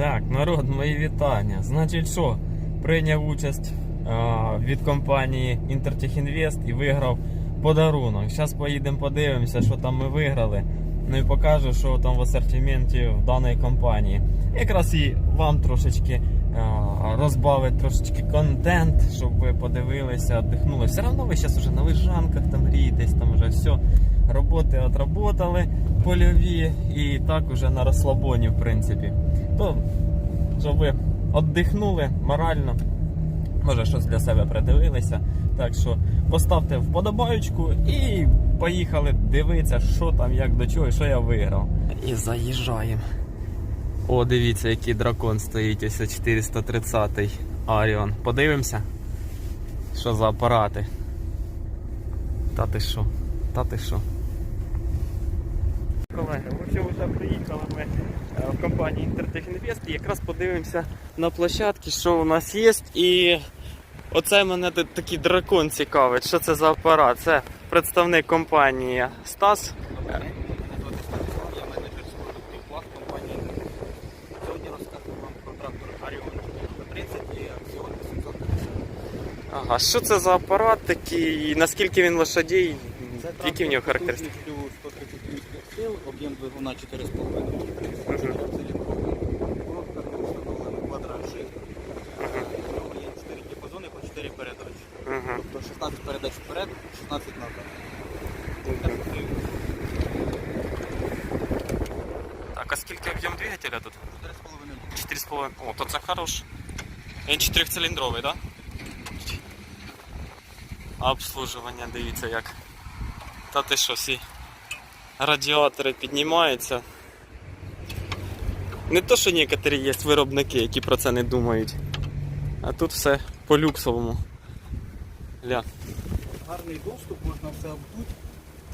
Так, народ, мої вітання. Значить, що? Прийняв участь а, від компанії Intertech Invest і виграв подарунок. Зараз поїдемо подивимося, що там ми виграли. Ну і покажу, що там в асортименті в даної компанії. Якраз і вам трошечки а, розбавить трошечки контент, щоб ви подивилися, віддихнули. Все одно ви зараз вже на лежанках там грієтесь, там вже все. Роботи отработали польові і так уже на розслабоні, в принципі. То, щоб ви віддихнули морально, може щось для себе придивилися. Так що поставте вподобаючку і поїхали дивитися, що там, як до чого і що я виграв. І заїжджаємо. О, дивіться, який дракон стоїть, ось 430-й Аріон. Подивимося, що за апарати. Та ти що? Та ти що? Колеги, в общем, вже приїхали ми е, в компанії Intertech і якраз подивимося на площадки, що у нас є. І оце мене такий дракон цікавить. Що це за апарат? Це представник компанії Стас. Я менеджер з компанії. Сьогодні розкажу вам про трактор Arion 30 і Axion 850. Ага, що це за апарат такий? Наскільки він лошадій? Які в нього характеристики? Потужністю 130 кінських сил, об'єм двигуна 4,5 циліндровий. Коробка встановлена квадрат shift. У нього є 4 діапазони по 4 передачі. Тобто 16 передач вперед, 16 назад. Так, Так, а скільки об'єм двигателя тут? 4,5 4,5. О, то це хорош. Він 4-циліндровий, так? Да? А обслуживання, дивіться як. Та ти що, всі радіатори піднімаються. Не то, що некоторі є виробники, які про це не думають. А тут все по люксовому. Ля, Гарний доступ, можна все обдути.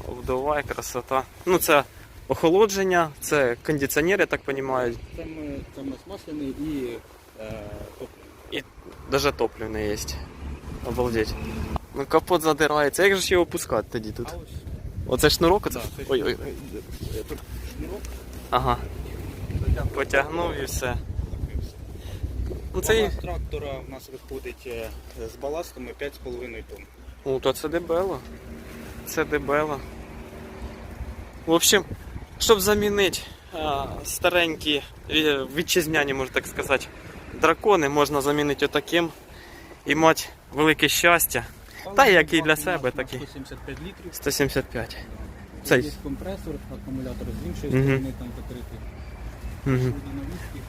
обдувай, красота. Ну це охолодження, це кондиціонер, я так розумію. Це ми, це ми смасляний і е, топливо. Даже топливне є. Обалдеть. Ну капот задирається. Як же ж його опускати тоді тут? А ось Оце шнурок? Оце? Да, Ой, ой. е, тут шнурок, Ага. Потягнув і все. Ну це трактора в нас виходить е, з баластами 5,5 тонн. Ну, то це дебело. Це дебело. В общем, щоб замінити а, старенькі е, вітчизняні, можна так сказати, дракони, можна замінити отаким і мати велике щастя. Та як і для себе, так і. 175 літрів. 175. Це Цей. є компресор, акумулятор з іншої Мгм. сторони там закритий. Угу. Навіски.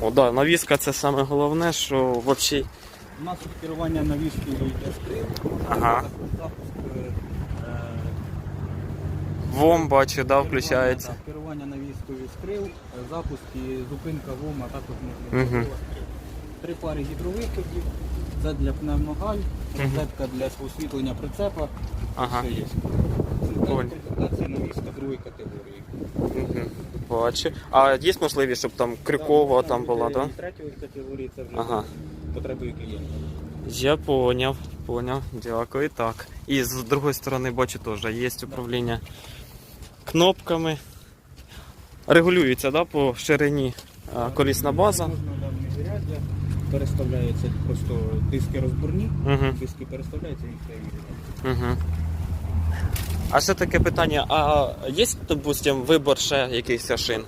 О, да, навіска це саме головне, що взагалі. У нас тут керування навіскою йде скрин. Ага. Запуск е, е, Вом бачу, да, включається. Керування, так, керування навіскою скрил, е, запуск і зупинка ВОМа також можна Мгм. Три пари гідровиходів. Це для пневмогаль, розетка для освітлення прицепа. Ага. Все є. Понял. Презентація навіска другої категорії. Угу. Бачу. А є можливість, щоб там крикова там була, так? так? Третьої категорії це вже Ага. за потребою клієнта. Я поняв, поняв. Дякую. Так. І з другої сторони бачу теж є управління кнопками. Регулюється, да, по ширині а, колісна база. Можна переставляється просто диски розборні, Угу. диски переставляються і все. Угу. А ще таке питання: а є, допустим, вибор ще якихось шин?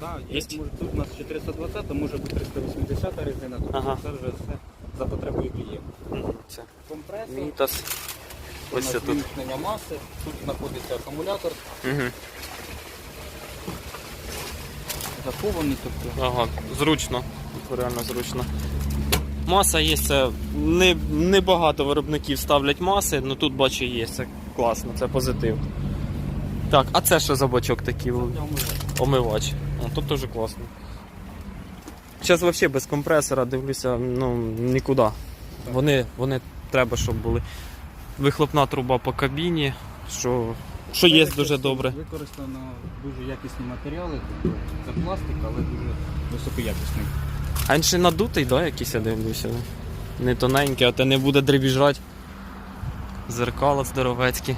Да, є. Єсть? Може, тут у нас 420, може бути 380 резина, тобто Ага. це вже все за потребою клієнта. Це Компресор, Мітас. у Ось нас це тут. вимкнення маси, тут знаходиться акумулятор Угу. захований, тобто Ага, зручно. Реально зручно. Маса є, це не, не багато виробників ставлять маси, але тут бачу є, це класно, це позитив. Так, а це що за бачок такий? Омивач. О, тут теж класно. Зараз взагалі без компресора дивлюся, ну нікуди. Вони, вони треба, щоб були. Вихлопна труба по кабіні, що, що є дуже добре. Використано дуже якісні матеріали, тобто це пластик, але дуже високоякісний. А він ще надутий, да, якийсь я дивлюся. Не тоненький, а те не буде дребіжати. Зеркало здоровецьке.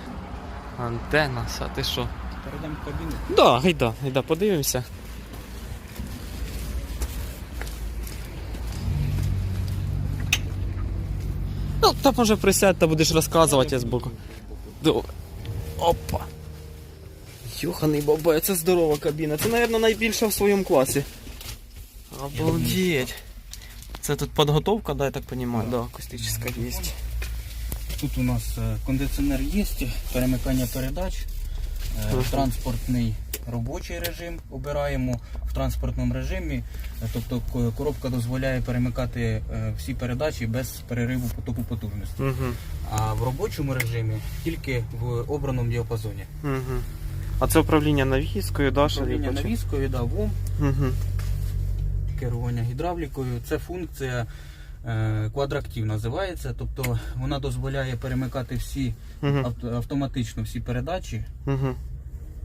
Антенна, а ти що? Перейдемо в кабіну? Да, гайда, гайда, подивимося. Ну, та може присядь та будеш розказувати я збоку. Опа. Йоханий баба, це здорова кабіна. Це, мабуть, найбільша в своєму класі. Обалдеть. Це тут підготовка, да, я так розумію? Да, акустична є. Тут у нас е, кондиціонер є, перемикання передач, е, транспортний робочий режим обираємо в транспортному режимі. Е, Тобто коробка дозволяє перемикати всі передачі без перериву потоку потужності. Угу. А в робочому режимі тільки в обраному діапазоні. Угу. А це управління навіскою, да, Управління навіскою, да, ВОМ, Угу. Керування гідравлікою. Це функція е, квадрактив називається. Тобто вона дозволяє перемикати всі автоматично всі передачі.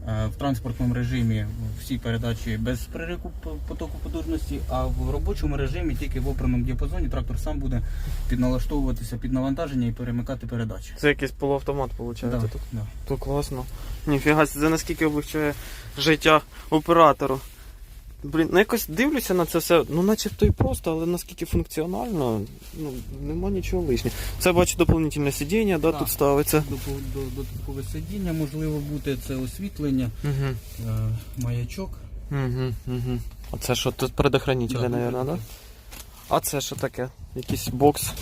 Е, В транспортному режимі всі передачі без перерику потоку потужності, а в робочому режимі тільки в обраному діапазоні трактор сам буде підналаштовуватися під навантаження і перемикати передачі. Це якийсь полуавтомат, виходить, Да, тут. да. То класно. Ніфіга, це наскільки облегчує життя оператору. Блін, ну якось дивлюся на це все, ну начебто і просто, але наскільки функціонально, ну нема нічого лишнього. Це бачу доповнительне сидіння, да, Так. тут ставиться. До- Додаткове сидіння можливо бути, це освітлення, Угу. е, маячок. Угу, угу. А це що, тут предохранителі, Да, мабуть, да? тут- А це що таке? Якийсь бокс.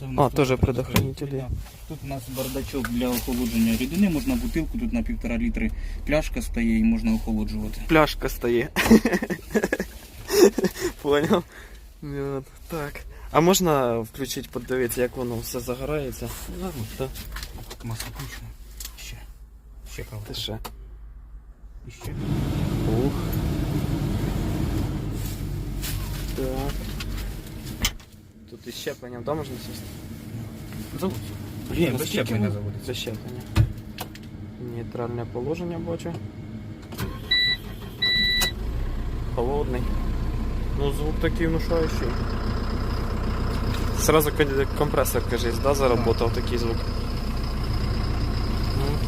Це в А, теж тут предохранителі. Тут у нас бардачок для охолодження рідини, можна бутилку, тут на півтора літри пляшка стає і можна охолоджувати. Пляшка стає. Поняв? От, так. А можна включити, подивитися, як воно все загорається? Так. Масло включено. Ще. Ще кава. Ти ще. І ще. Ух. Так. Тут і щеплення, да, можна сісти? Заводиться. Блін, без щеплення воно- заводиться. Без щеплення. Нейтральне положення бачу. Холодний. Ну звук такий внушаючий. Сразу компресор, кажись, да, заработав такий звук. Ну,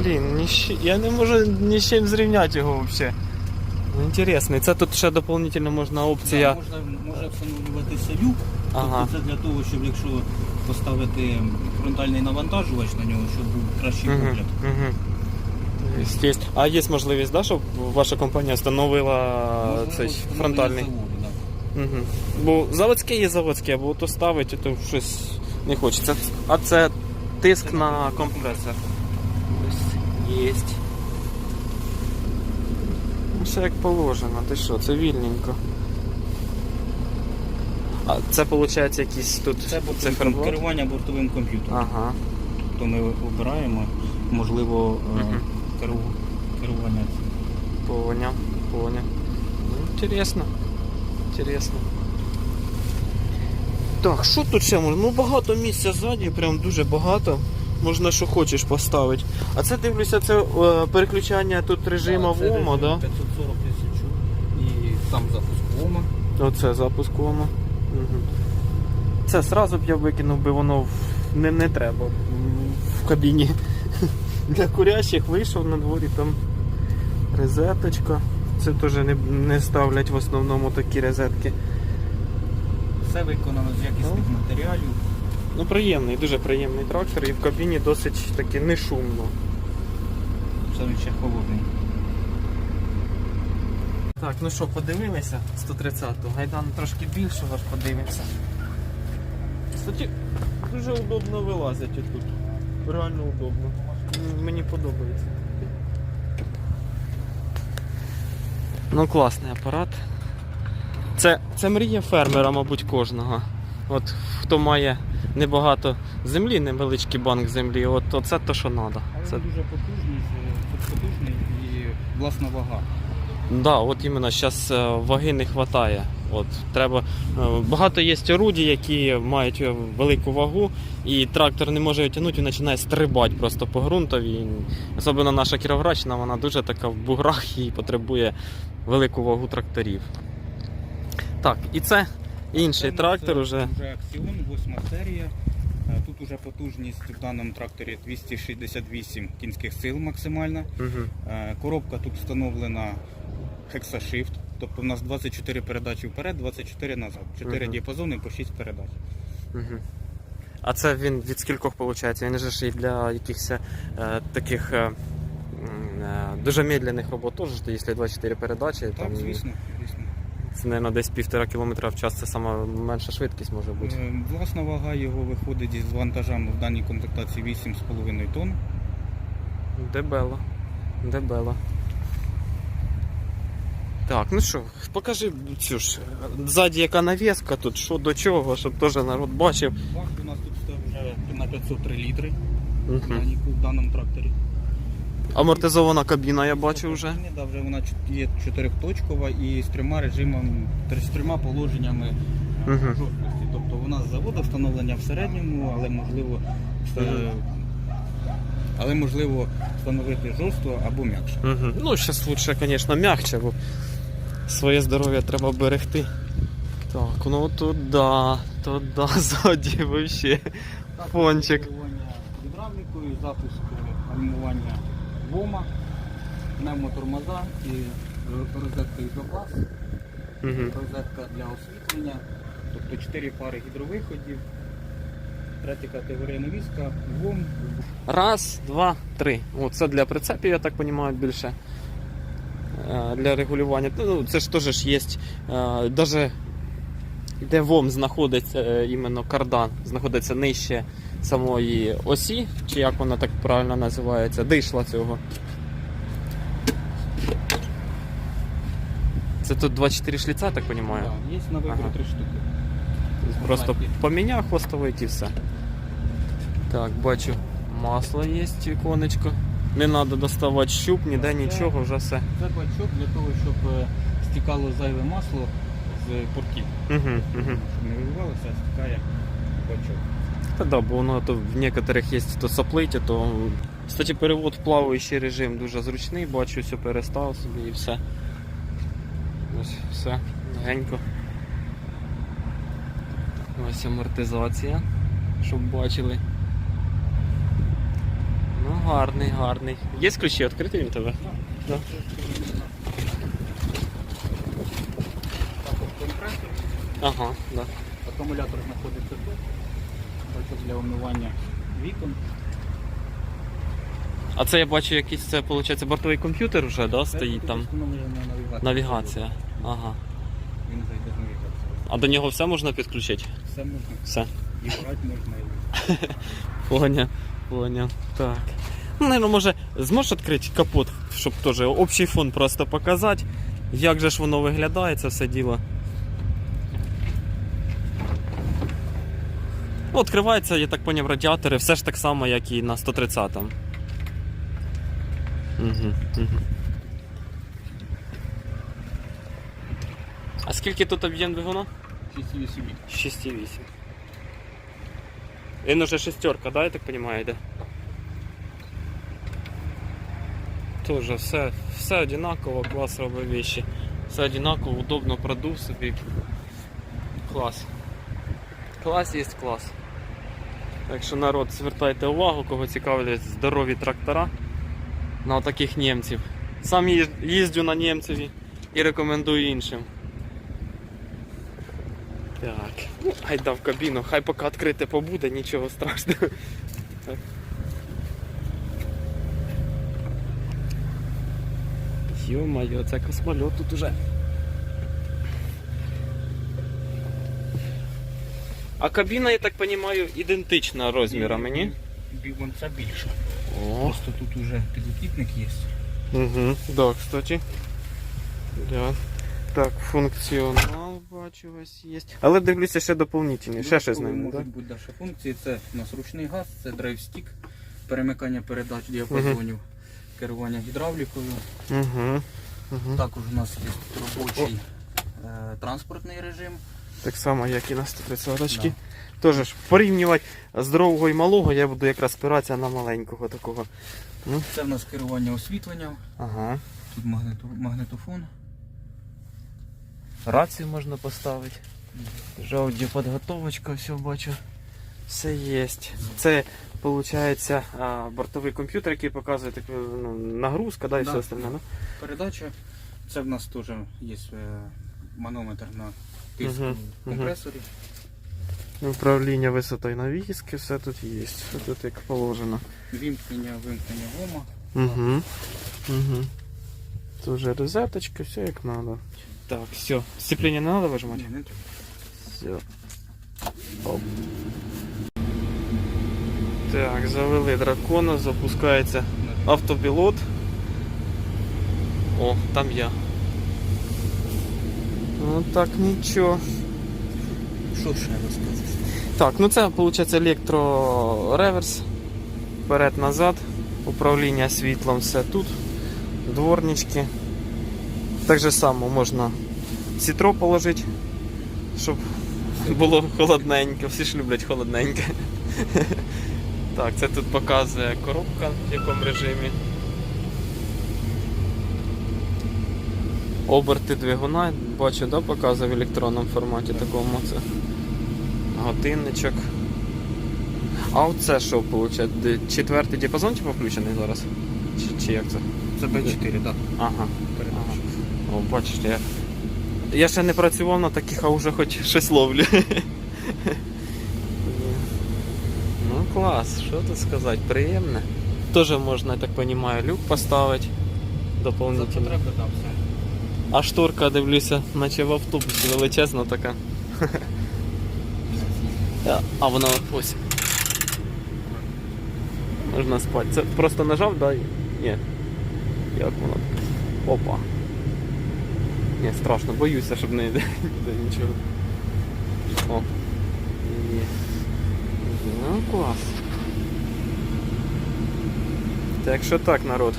Блін, ні з чи- я не можу ні з чим зрівняти його взагалі. Ну, Інтересний. Це тут ще дополнительно можна опція. Да, можна, може встановлюватися люк. Ага. Тобто це для того, щоб якщо поставити фронтальний навантажувач на нього, щоб був кращий Угу, погляд. угу. Є. А є можливість, да, щоб ваша компанія встановила Можливо, цей фронтальний? заводу, да. Угу. Бо заводське є заводське, бо то ставить, то щось не хочеться. А це тиск на компресор. Ось Є. Все як положено, ти що, це вільненько. А це виходить якісь тут Це циферблат? керування бортовим комп'ютером. Ага. То ми обираємо, можливо, е, керу- керування. Понял, понял. Ну, Интересно. Интересно. Так, що тут ще можна? Ну багато місця ззаді, прям дуже багато. Можна що хочеш поставити. А це дивлюся, це е, переключання тут режиму це ВОМа, режим да? 540 тисяч і сам запуск ВОМа. Оце запуск ВОМа. Угу. Це сразу б я викинув би воно в... не, не треба в кабіні. Для курящих вийшов на дворі там розеточка. Це теж не, не ставлять в основному такі розетки. Все виконано з якісних матеріалів. Приємний, дуже приємний трактор і в кабіні досить таки не шумно. Ще холодний. Так, ну що, подивилися 130-ту. Гайдан трошки більше аж подивимося. Кстати, дуже удобно вилазять тут. Реально удобно. Мені подобається. Ну класний апарат. Це, це мрія фермера, мабуть, кожного. От хто має небагато землі, невеличкий банк землі, от оце то, що треба. Це дуже потужний, е, потужний і власна вага. Да, от іменно зараз ваги не вистачає. От, треба, е, багато є орудій, які мають е, велику вагу, і трактор не може тягнути, він починає стрибати просто по ґрунтові. Особливо наша Кіровоградщина, вона дуже така в буграх і потребує велику вагу тракторів. Так, і це інший Це трактор це уже. Вже Аксіон, 8 серія. Тут уже потужність в даному тракторі 268 кінських сил максимальна. Угу. Коробка тут встановлена Hexashift, тобто у нас 24 передачі вперед, 24 назад. 4 Мгм. діапазони по 6 передач. Угу. А це він від скількох виходить? Він же ж і для якихось е, таких е, е, дуже медленних робот теж, якщо 24 передачі, Так, там, звісно, звісно. Це, мабуть, десь півтора кілометра в час, це сама менша швидкість може бути. Е, Власна вага його виходить із вантажами в даній комплектації 8,5 тонн. Дебело. Дебело. Так, ну що, покажи цю ж. Ззаді яка навіска тут, що до чого, щоб теж народ бачив. Бак у нас тут стоїть вже на 503 літри Угу. на в даному тракторі. Амортизована кабіна, я бачу вже. Да, вже вона є чотирьохточкова і з трьома режимами, з трьома положеннями е, Мгм. жорсткості. Тобто вона з заводу встановлення в середньому, але можливо, е, але можливо встановити жорстко або м'якше. Ну, зараз лучше, звісно, м'якче, бо своє здоров'я треба берегти. Так, ну тут да, тут да, ззаді вообще. Фончик. Гідравлікою, запуск е, ВОМа, пневмотормоза і розетка ізопласт, розетка для освітлення, тобто 4 пари гідровиходів, третя категорія навіска, ВОМ, Раз, два, три. О, це для прицепів, я так розумію, більше. Е, Для регулювання. Ну, це ж теж є. Навіть де ВОМ знаходиться, е, іменно кардан, знаходиться нижче самої осі, чи як вона так правильно називається, дишла цього. Це тут 24 шліця, так розумію. Да, є на вибір Ага. три штуки. Просто поміняв хвостовий і все. Так, бачу, масло є, іконечко. Не треба доставати щуп, ніде нічого, вже все. Це бачок для того, щоб е, стікало зайве масло з портів. Угу, угу. Щоб не виливалося, а стікає бачок. Та да, бо воно то в некоторих є то соплиті, то. Кстати, перевод в плаваючий режим дуже зручний, бачу, все перестав собі і все. Ось все, легенько. Ось амортизація, щоб бачили. Ну, гарний, гарний. Є ключі відкритий він тебе? Да. Ага, да. Акумулятор знаходиться тут. Бачок для омивання вікон. А це я бачу якийсь це, виходить, бортовий комп'ютер вже, да, стоїть там. навігація. Навігація. Ага. Він зайде з навігацією. А до нього все можна підключити? Все можна. Все. І брати можна. І... Поняв, поняв. Так. Ну, наверное, може, зможеш відкрити капот, щоб теж общий фон просто показати, як же ж воно виглядає, це все діло. Ну, Відкривається, я так поняв, радіатори, все ж так само, як і на 130-му. Угу, угу. А скільки тут об'єм двигуна? 6 USB. 6,8. Він уже шестерка, да, я так понимаю, йде? Тоже все, все одинаково, клас робить вещи. Все одинаково, удобно продув собі. Клас. Клас є клас. Так що народ, звертайте увагу, кого цікавлять здорові трактора на таких німців. Сам їздю на німцеві і рекомендую іншим. Так, ну, гайда в кабіну, хай поки відкрите побуде, нічого страшного. Так. Йо-моє, це космольот тут уже. А кабіна, я так розумію, ідентична розмірами, ні? Бігонця більше. О, Просто тут уже підлокітник є. угу. да, кстати. Да. Так, функціонал бачу у вас є. Але дивлюся ще доповнительні, ще щось з так? можуть бути далі функції. Це у нас ручний газ, це драйвстік, перемикання передач діапазонів, керування гідравлікою. Угу. Угу. Також у нас є робочий е, транспортний режим. Так само, як і на 130 очки. Тож ж, порівнювати здорового і малого, я буду якраз спиратися на маленького такого. Це в нас керування освітленням, Ага. тут магнето, магнетофон. Рацію можна поставити. Вже аудіоподготовочка, все бачу. Все є. Це виходить бортовий комп'ютер, який показує таку, ну, нагрузка да, і Да. все остальне. Ну? Передача. Це в нас теж є е, манометр на тиск Мгм, в компресорі. Управління висотою навіски, все тут є. Все тут як положено. Вімкнення, вимкнення гома. Угу. Угу. Тут вже розеточка, все як надо. Так, все. Сцепление не надо выжимать? Ні, не треба. Все. Оп. Так, завели дракона, запускається автопілот. О, там я. Ну так нічого. Що ще розказати? Так, ну це виходить електрореверс. Вперед-назад. Управління світлом все тут. Дворнички. Так же само можна сітро положити, щоб було холодненько. Всі ж люблять холодненьке. Так, це тут показує коробка в якому режимі. Оберти двигуна, бачу, да, показує в електронному форматі такому це. Годинничок. А оце що виходить? Четвертий діапазон типу включений зараз? Чи, чи як це? Це Б4, так. Ага. Ага. О, бачите, я. Я ще не працював на таких, а вже хоч щось ловлю. ну клас, що тут сказати, приємне. Теж можна, я так розумію, люк поставити. За Дополнительно. потреби, так, все. А шторка, дивлюся, наче в автобусі величезна така. А, А вона ось. Можна спати. Це просто нажав, да? Ні. Як воно? Опа. Ні, страшно, боюся, щоб не йде нічого. О. Є. Ну, клас. Так що так, народ.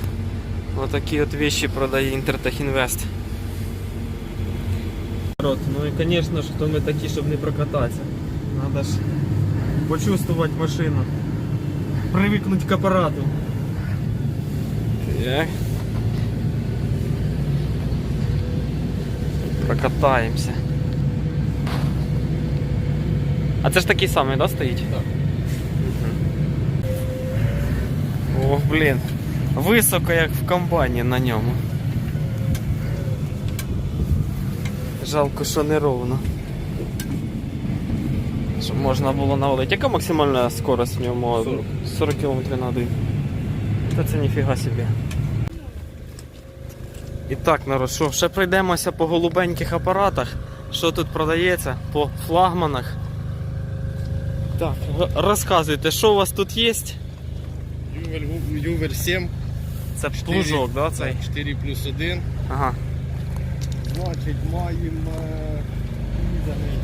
Отакі от вещи продає Інтертех Інвест. Народ, ну і звісно ж, то ми такі, щоб не прокататися. Надо ж почувствувати машину. Привикнути к апарату. Так. Прокатаємося. А це ж такий самий, да, стоїть? Так. О, блін. Високо, як в комбайні на ньому. Жалко, що не ровно. Щоб можна було навалити. Яка максимальна скорость в ньому? 40. 40 км на годину. Та це ніфіга собі. І так, народ, що, ще пройдемося по голубеньких апаратах. Що тут продається по флагманах. Так, розказуйте, що у вас тут є? Ювель, Ювель 7. Це плужок, да, цей? 4 плюс 1. Ага. Значить, маємо е, різаний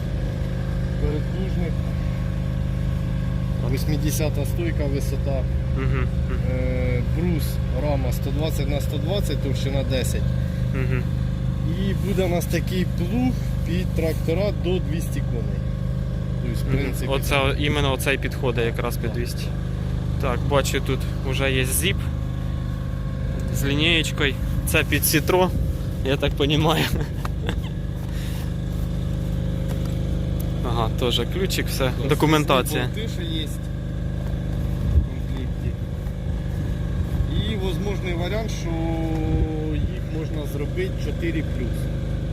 передплужник. 80 стойка висота. Угу. Брус рама 120 на 120, товщина 10. Угу. І буде у нас такий плуг під трактора до 200 коней. Тобто, в принципі, Оце, іменно оцей підходить якраз під 200. Так, бачу, тут вже є зіп з лінієчкою. Це під сітро, я так розумію. Ага, теж ключик, все, документація. ще є в комплекті. І можливий варіант, що їх можна зробити 4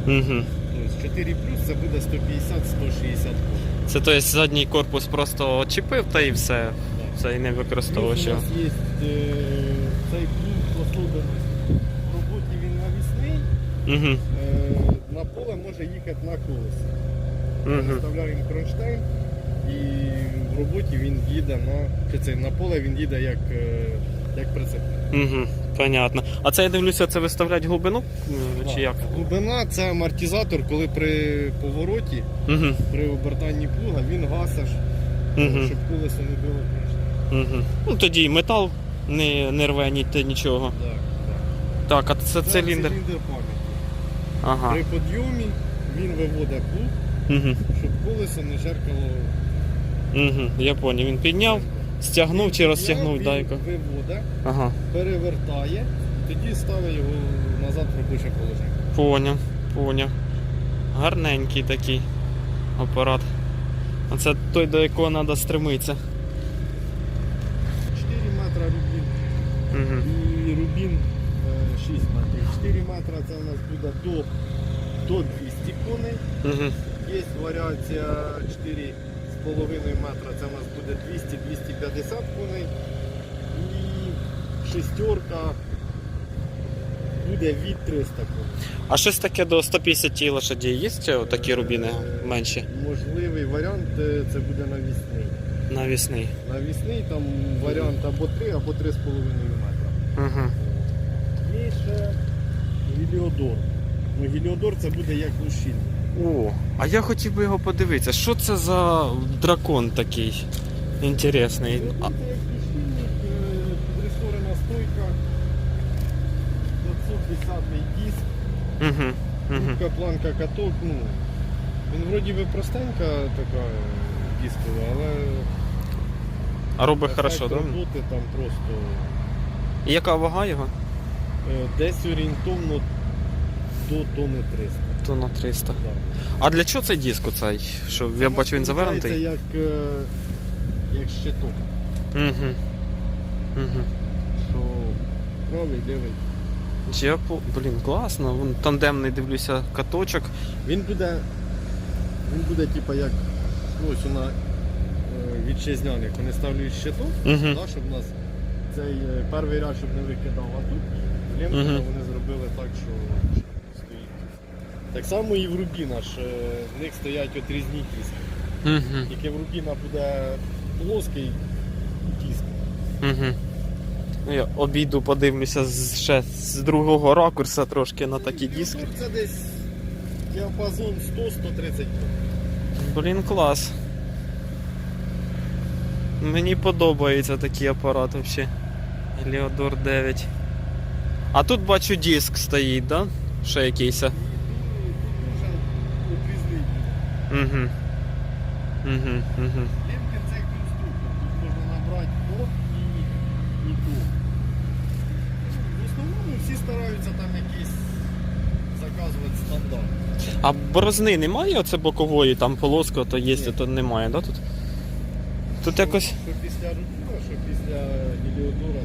Угу. Тобто 4 це буде 150-160 коней. Це тобто задній корпус просто очепив та і все. Це і не використовував Плюс у нас є е, цей плуг особливість. В роботі він навісний, Угу. е, на поле може їхати на колесі. Угу. Вставляємо кронштейн і в роботі він їде на, це, на поле він їде як, е, як прицеп. Угу. Понятно. А це я дивлюся, це виставлять глибину? е, Чи як? Глибина це амортизатор, коли при повороті, Угу. при обертанні плуга він гасиш, Угу. щоб колесо не було. Угу. Ну тоді і метал не, не рве ні нічого. Так, так. Так, а це Це циліндр. циліндр. Ага. При підйомі він виводить плуг, Угу. щоб колесо не жеркало. Угу. Я поняв. Він підняв, стягнув чи розтягнув Він. Виводить, Ага. перевертає, тоді ставить його назад в робоче положення. Поняв, поняв. Гарненький такий апарат. А це той, до якого треба стремитися. 4 метра рубін Угу. і рубін 6 метрів. 4 метра це у нас буде до, до 200 коней. Угу. Є варіація 4 з метра це у нас буде 200-250 коней. І шестерка буде від 300 коней. А щось таке до 150 лошадей є такі рубіни менші? Можливий варіант е, це буде навісний. Навісний. Навісний там варіант або 3, або 3,5 метра. Угу. Ще гіліодор. Ну, гіліодор це буде як лущильник. О, а я хотів би його подивитися. Що це за дракон такий інтересний? Це А, буде як е, підресорена стойка, 510 диск, угу. Кубка, планка, каток. Ну, він вроді би простенька така е, дискова, але А робить ефект хорошо, так? Да? роботи там просто І яка вага його? Е, десь орієнтовно до тони 300. То на 300. Да. А для чого цей диск оцей? Що я бачу він Це завернутий? як, е, як щиток. Угу. Угу. Що правий, лівий. Я по... Блін, класно. Вон тандемний дивлюся каточок. Він буде. Він буде типа як ну, ось на е, вітчизняних. Вони ставлять щиток, Угу. да, щоб нас цей е, перший ряд щоб не викидав, а тут лімка Мгм. вони зробили так, що стоїть. Так само і в Рубіна ж е, в них стоять от різні диски. Угу. Тільки в Рубіна буде плоский диск. Угу. Ну, я обійду, подивлюся з, ще з другого ракурса трошки на такі диски. Це десь діапазон 100-130 Блін, клас. Мені подобається такий апарат взагалі. Леодор 9. А тут бачу диск стоїть, да? Ще якийсь. Угу. Угу. Угу. Лемки це конструктор. Тут можна набрати топ і, і топ. В основному всі стараються там якісь заказувати стандарт. А борозни немає оце бокової, там полоска, то є, Ні. то немає, да? Тут? Тут якось. Що після рутіна, що після геліодора,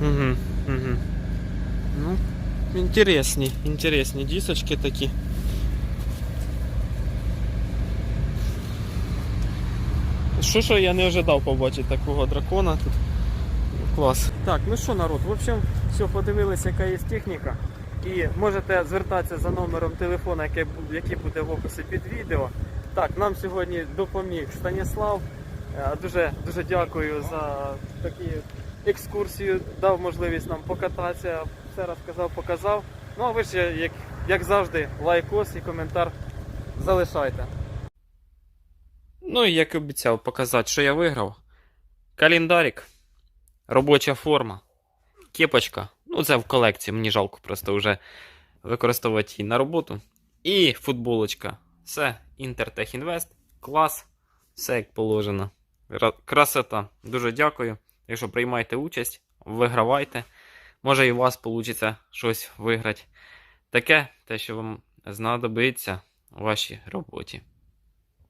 то Угу. Угу. Ну, інтересні, інтересні дісочки такі. Що що я не ожидав побачити такого дракона тут. Клас. Так, ну що, народ, в общем, все, подивилися, яка є техніка. І можете звертатися за номером телефона, який, буде в описі під відео. Так, нам сьогодні допоміг Станіслав. Е, Дуже, дуже дякую за такі екскурсію, дав можливість нам покататися, все розказав, показав. Ну а ви ж, як, як завжди, лайкос і коментар залишайте. Ну і як і обіцяв показати, що я виграв. Календарик, робоча форма, кепочка. Ну, це в колекції, мені жалко просто вже використовувати її на роботу. І футболочка. Все, Інтертех Інвест, клас, все як положено. Красота. Дуже дякую. Якщо приймаєте участь, вигравайте. Може і у вас вийде щось виграти. Таке, те, що вам знадобиться у вашій роботі.